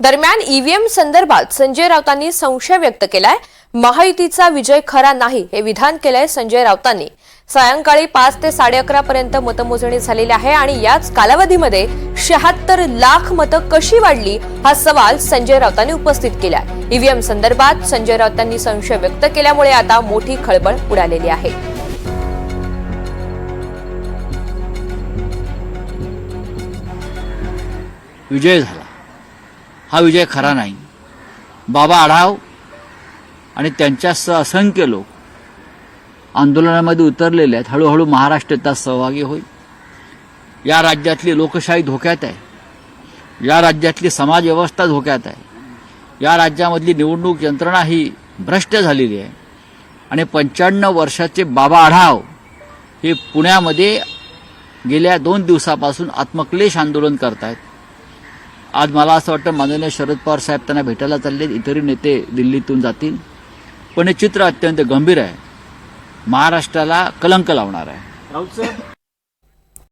दरम्यान ईव्हीएम संदर्भात संजय राऊतांनी संशय व्यक्त केलाय. महायुतीचा विजय खरा नाही हे विधान केलंय संजय राऊतांनी. सायंकाळी पाच ते साडे अकरा पर्यंत मतमोजणी झालेली आहे आणि याच कालावधीमध्ये शहात्तर लाख मतं कशी वाढली हा सवाल संजय राऊतांनी उपस्थित केला ईव्हीएम संदर्भात संजय राऊतांनी संशय व्यक्त केल्यामुळे आता मोठी खळबळ उडालेली आहे. विजय झाला. हा विजय खरा नाही. बाबा आढाव आणि त्यांच्यासह असंख्य लोक आंदोलनामध्ये उतरलेले आहेत. हळूहळू महाराष्ट्र त्यात सहभागी होईल. या राज्यातली लोकशाही धोक्यात आहे. या राज्यातली समाजव्यवस्था धोक्यात आहे. या राज्यामधली निवडणूक यंत्रणा ही भ्रष्ट झालेली आहे. आणि पंच्याण्णव वर्षाचे बाबा आढाव हे पुण्यामध्ये गेल्या दोन दिवसापासून आत्मक्लेश आंदोलन करतायत. आज मला असं वाटतं माननीय शरद पवार साहेब त्यांना भेटायला चालले इतरही नेते दिल्लीतून जातील. पण हे चित्र अत्यंत गंभीर आहे. महाराष्ट्राला कलंक लावणार आहे. राऊत साहेब